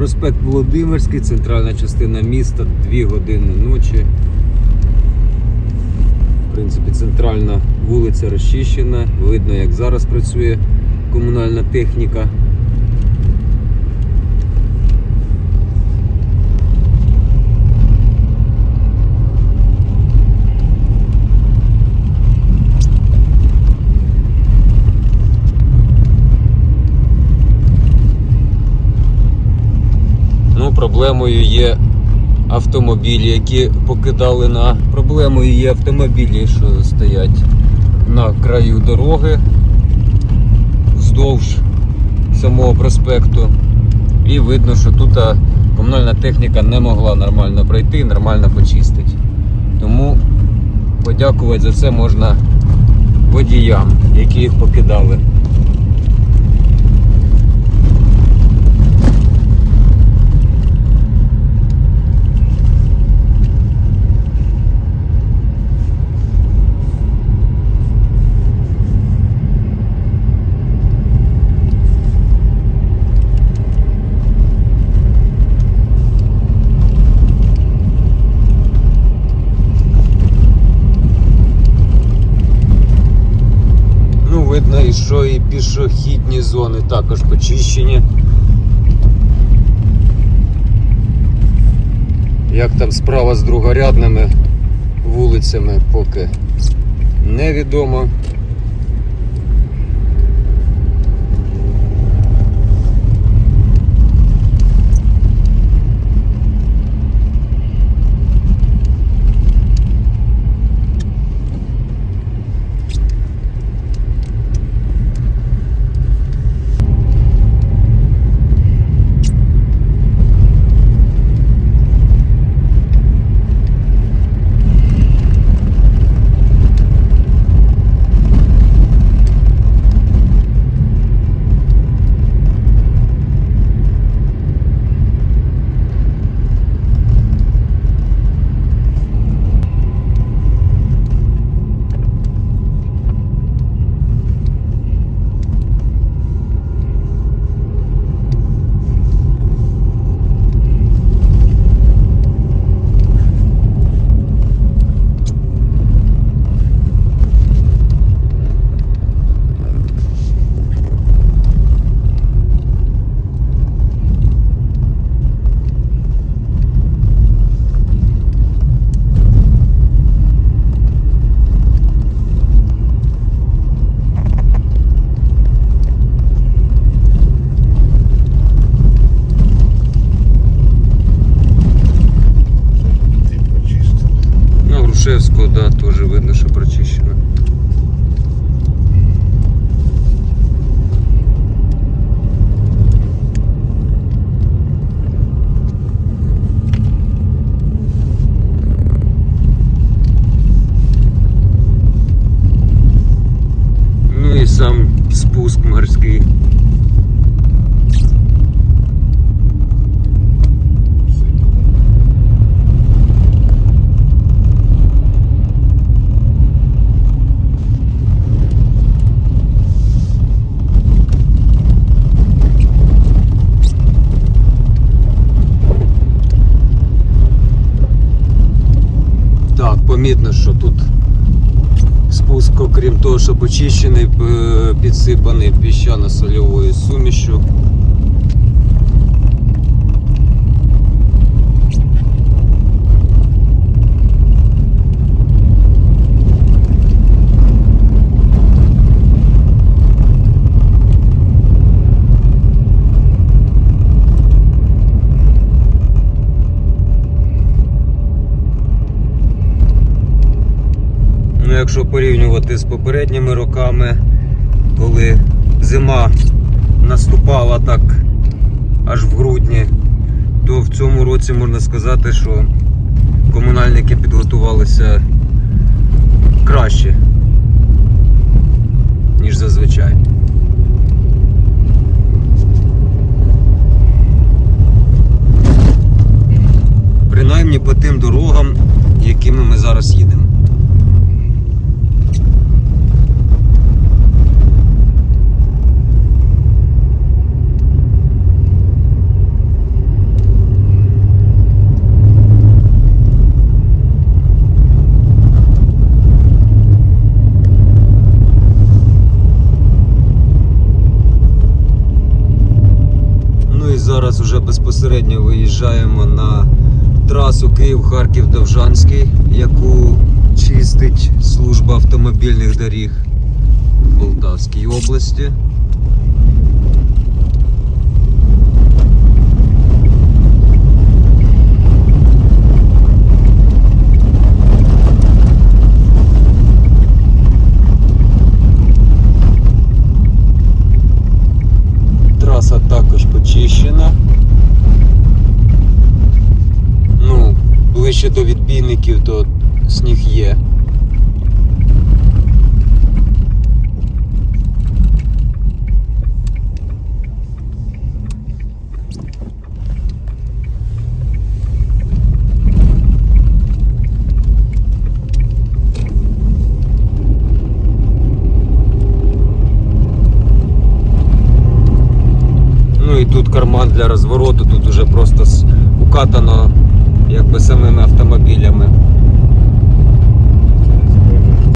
Проспект Володимирський, центральна частина міста, 2 години ночі. В принципі, центральна вулиця розчищена. Видно, як зараз працює комунальна техніка. Проблемою є автомобілі, які покидали на проблемою є автомобілі, що стоять на краю дороги вздовж самого проспекту. І видно, що тут комунальна техніка не могла нормально пройти, нормально почистити. Тому подякувати за це можна водіям, які їх покидали. Ну, видно, і що і пішохідні зони також почищені. Як там справа з другорядними вулицями, поки невідомо. Спуск морський. Так, помітно, що тут спуск, окрім того, що почищений, підсипаний піщано-сольовою сумішю. Якщо порівнювати з попередніми роками, коли зима наступала так аж в грудні, то в цьому році можна сказати, що комунальники підготувалися краще, ніж зазвичай. Принаймні по тим дорогам, якими ми зараз їдемо. Зараз вже безпосередньо виїжджаємо на трасу Київ-Харків-Довжанський, яку чистить служба автомобільних доріг в Полтавській області. Ближче до відбійників, то сніг є. Ну тут карман для розвороту, тут уже просто укатано якби самими автомобілями.